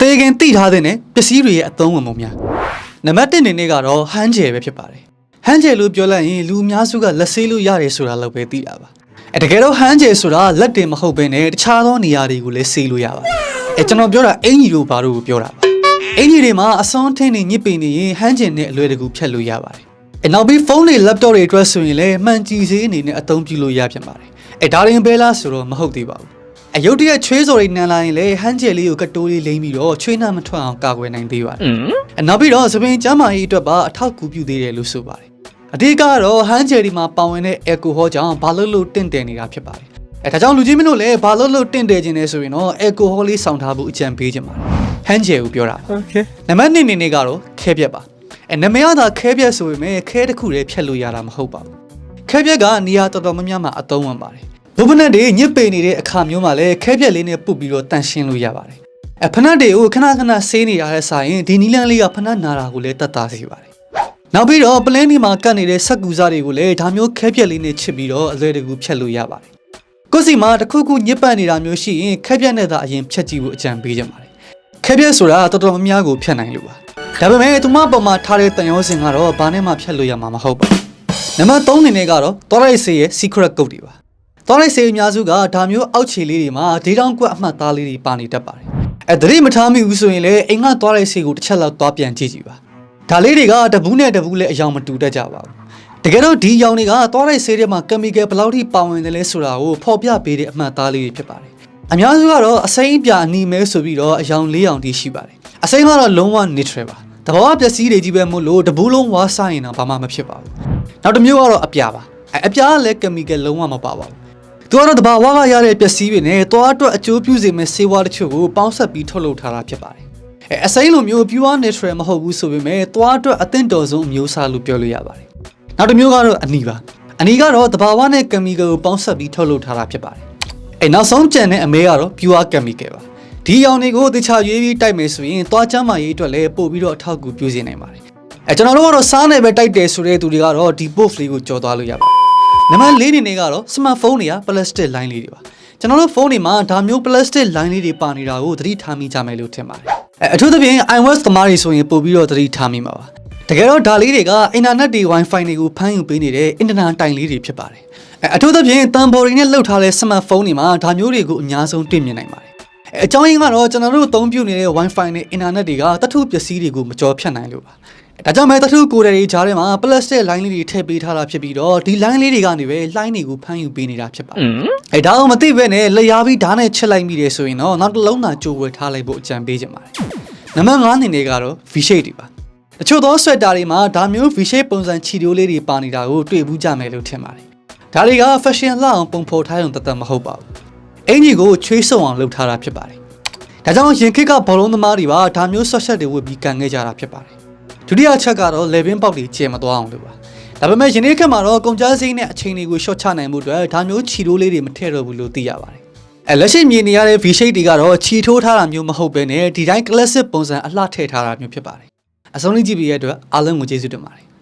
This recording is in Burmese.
သေးခင်တိထားတဲ့နဲ့ပစ္စည်းတွေရဲ့အသုံးဝင်မှုများနံပါတ်1အနေနဲ့ကတော့ဟန်းဂျယ်ပဲဖြစ်ပါတယ်ဟန်းဂျယ်လို့ပြောလိုက်ရင်လူအများစုကလက်ဆေးလို့ရတယ်ဆိုတာလောက်ပဲသိတာပါအဲတကယ်တော့ဟန်းဂျယ်ဆိုတာလက်တင်မဟုတ်ဘဲနဲ့တခြားသောနေရာတွေကိုလည်းဆေးလို့ရပါတယ်အဲကျွန်တော်ပြောတာအင်ကြီးတို့ဘာလို့ပြောတာပါအင်ကြီးတွေမှာအစွန်းထင်းနေညစ်ပေနေရင်ဟန်းဂျယ်နဲ့အလွယ်တကူဖြတ်လို့ရပါတယ်အဲနောက်ပြီးဖုန်းတွေ laptop တွေအတွက်ဆိုရင်လည်းမှန်ကြည့်စေးအနေနဲ့အသုံးပြုလို့ရဖြစ်ပါတယ်အဲဒါရင်ဘဲလားဆိုတော့မဟုတ်သေးပါဘူး အယုတ်တရက်ချွေးစော်တွေနန်လာရင်လည်းဟန်းကျယ်လေးကိုကတိုးလေးလိမ့်ပြီးတော့ချွေးနှံမထွက်အောင်ကာကွယ်နိုင်သေးပါတယ်။အနောက်ပြီးတော့သပင်ကျမ်းမာရေးအတွက်ပါအထောက်အကူပြုသေးတယ်လို့ဆိုပါတယ်။အဓိကတော့ဟန်းကျယ်ဒီမှာပါဝင်တဲ့အယ်ကိုဟောကြောင့်ဘာလို့လို့တင့်တယ်နေတာဖြစ်ပါတယ်။အဲဒါကြောင့်လူကြီးမင်းတို့လည်းဘာလို့လို့တင့်တယ်ခြင်းလဲဆိုရင်တော့အယ်ကိုဟောလေးဆောင်ထားဖို့အကြံပေးခြင်းပါတယ်။ဟန်းကျယ်ကိုပြောတာပါ Okay. ။နံပါတ်2နေနေကတော့ခဲပြက်ပါ။အဲနမရတာခဲပြက်ဆိုပေမဲ့ခဲတစ်ခုတည်းဖြတ်လို့ရတာမဟုတ်ပါဘူး။ခဲပြက်ကနေရာတော်တော်များများမှာအသုံးဝင်ပါတယ် ဘုဖနက်တွေညစ်ပေနေတဲ့အခါမျိုးမှာလည်းခဲပြက်လေးနဲ့ပုတ်ပြီးတော့တန့်ရှင်းလို့ရပါတယ်အဖနက်တွေကိုခဏခဏဆေးနေရတဲ့ဆိုင်ရင်ဒီနီလန်းလေးကဖနက်နာတာကိုလည်းတတ်တာစေပါတယ်နောက်ပြီးတော့ပလင်းဒီမှာကတ်နေတဲ့ဆက်ကူစားတွေကိုလည်းဒါမျိုးခဲပြက်လေးနဲ့ချစ်ပြီးတော့အလွယ်တကူဖြတ်လို့ရပါတယ်ကိုယ်စီမှာတစ်ခုခုညစ်ပတ်နေတာမျိုးရှိရင်ခဲပြက်နဲ့သာအရင်ဖြတ်ကြည့်ဖို့အကြံပေးကြပါတယ်ခဲပြက်ဆိုတာတော်တော်များများကိုဖြတ်နိုင်လို့ပါဒါပေမဲ့သူမပေါ်မှာထားတဲ့တန်ရောစင်ကတော့ဘာနဲ့မှဖြတ်လို့ရမှာမဟုတ်ပါဘူးနံပါတ်3အနေနဲ့ကတော့တောရိုက်ဆေးရဲ့ secret code တွေပါ တောရိုက်ဆေးအများစုကဒါမျိုးအောက်ခြေလေးတွေမှာဒေးတောင်ကွက်အမှတ်သားလေးတွေပါနေတတ်ပါတယ်အဲသတိမထားမိဘူးဆိုရင်လည်းအိမ်ကတောရိုက်ဆေးကိုတစ်ချက်လောက်သွားပြန်ကြည့်ကြည့်ပါဒါလေးတွေကတပူးနဲ့တပူးလည်းအယောင်မတူတတ်ကြပါဘူးတကယ်တော့ဒီအယောင်တွေကတောရိုက်ဆေးတွေမှာကက်မီကယ်ဘယ်လောက်ထိပါဝင်တယ်လဲဆိုတာကိုဖော်ပြပေးတဲ့အမှတ်သားလေးတွေဖြစ်ပါတယ်အများစုကတော့အစိမ်းအပြာအနီမဲဆိုပြီးတော့အယောင်၄ယောင်တိရှိပါတယ်အစိမ်းကတော့လုံးဝ neutral ပါတဘာဝပျက်စီးတွေကြီးပဲမို့လို့တပူးလုံးဝါဆိုင်ရင်တော့ဘာမှမဖြစ်ပါဘူးနောက်တစ်မျိုးကတော့အပြာပါအဲအပြာကလည်းကီမီကယ်လုံးဝမပါပါဘူး သူကတော့တဘာဝကရတဲ့ပျက်စီးတွေနဲ့သွားအတွက်အကျိုးပြုစေမယ့်ဆေးဝါးတချို့ကိုပေါင်းစပ်ပြီးထုတ်လုပ်ထားတာဖြစ်ပါတယ်အဲအစိမ်းလိုမျိုး pure natural မဟုတ်ဘူးဆိုပေမဲ့သွားအတွက်အသင့်တော်ဆုံးအမျိုးအစားလို့ပြောလို့ရပါတယ်နောက်တစ်မျိုးကတော့အနီပါအနီကတော့တဘာဝနဲ့ကီမီကယ်ကိုပေါင်းစပ်ပြီးထုတ်လုပ်ထားတာဖြစ်ပါတယ်အဲနောက်ဆုံးကြံတဲ့အမဲကတော့ pure chemical ပါဒီအရောင်တွေကိုတခြားရွေးပြီးတိုက်မယ်ဆိုရင်သွားချမ်းမာရေးအတွက်လည်းပို့ပြီးတော့အထောက်အကူပြုစေနိုင်ပါတယ်အဲကျွန်တော်တို့ကတော့စားနေပဲတိုက်တယ်ဆိုတဲ့သူတွေကတော့ဒီ post လေးကိုကြော်သွားလို့ရပါတယ်။ နံပါတ်၄အနေနဲ့ကတော့ smartphone တွေက plastic line လေးတွေပါ။ကျွန်တော်တို့ဖုန်းတွေမှာဒါမျိုး plastic line လေးတွေပါနေတာကိုသတိထားမိကြမယ်လို့ထင်ပါတယ်။အဲအထူးသဖြင့် iOS သမားတွေဆိုရင်ပို့ပြီးတော့သတိထားမိမှာပါ။တကယ်တော့ဒါလေးတွေကအင်တာနက်တွေ Wi-Fi တွေကိုဖမ်းယူပေးနေတဲ့အင်တာနက်တိုင်လေးတွေဖြစ်ပါတယ်။အဲအထူးသဖြင့်တန်ဘော်တွေနဲ့လှုပ်ထားတဲ့ smartphone တွေမှာဒါမျိုးတွေကိုအများဆုံးတွေ့မြင်နိုင်ပါတယ်။အဲအကြောင်းရင်းကတော့ကျွန်တော်တို့အသုံးပြုနေတဲ့ Wi-Fi နဲ့ internet တွေကတထုပစ္စည်းတွေကိုမကြော်ဖြတ်နိုင်လို့ပါ။ ဒါကြောင့်မဲတထုကိုယ်တွေကြားထဲမှာ plastic line လေးတွေထည့်ပေးထားတာဖြစ်ပြီးတော့ဒီ line လေးတွေကနေပဲ line တွေကိုဖမ်းယူပေးနေတာဖြစ်ပါတယ်။အဲဒါအောင်မသိပဲနဲ့လက်ရားပြီးဓာတ်နဲ့ချက်လိုက်မိတယ်ဆိုရင်တော့နောက်တစ်လုံးသာကြိုဝယ်ထားလိုက်ဖို့အကြံပေးချင်ပါတယ်။နံပါတ်5အနေနဲ့ကတော့ V shape တွေပါ။တချို့သော sweater တွေမှာဒါမျိုး V shape ပုံစံချီတိုးလေးတွေပါနေတာကိုတွေ့ဘူးကြမယ်လို့ထင်ပါတယ်။ဒါတွေက fashion လောက်အောင်ပုံဖော်ထားရုံတသက်မဟုတ်ပါဘူး။အင်ကြီးကိုချွေးဆုံအောင်လုပ်ထားတာဖြစ်ပါတယ်။ဒါကြောင့်ရင်ခေတ်ကဘောလုံးသမားတွေပါဒါမျိုးဆွတ်ဆက်တွေဝတ်ပြီးကန်ခဲ့ကြတာဖြစ်ပါတယ်။ ဒုတိယချက်ကတော့ level ပေါက်တွေကျဲမသွားအောင်လုပ်ပါ။ဒါပေမဲ့ယနေ့ခေတ်မှာတော့ကုန်ကြမ်းစိမ်းနဲ့အချိန်တွေကို short ချနိုင်မှုအတွက်ဒါမျိုးချီတိုးလေးတွေမထည့်တော့ဘူးလို့သိရပါတယ်။အဲလက်ရှိမြင်နေရတဲ့ V shape တွေကတော့ချီထိုးထားတာမျိုးမဟုတ်ဘဲနဲ့ဒီတိုင်း classic ပုံစံအလှထည့်ထားတာမျိုးဖြစ်ပါတယ်။အဆုံးလေးကြည့်ပြီးရတဲ့အတွက်အားလုံးကိုကျေးဇူးတင်ပါတယ်။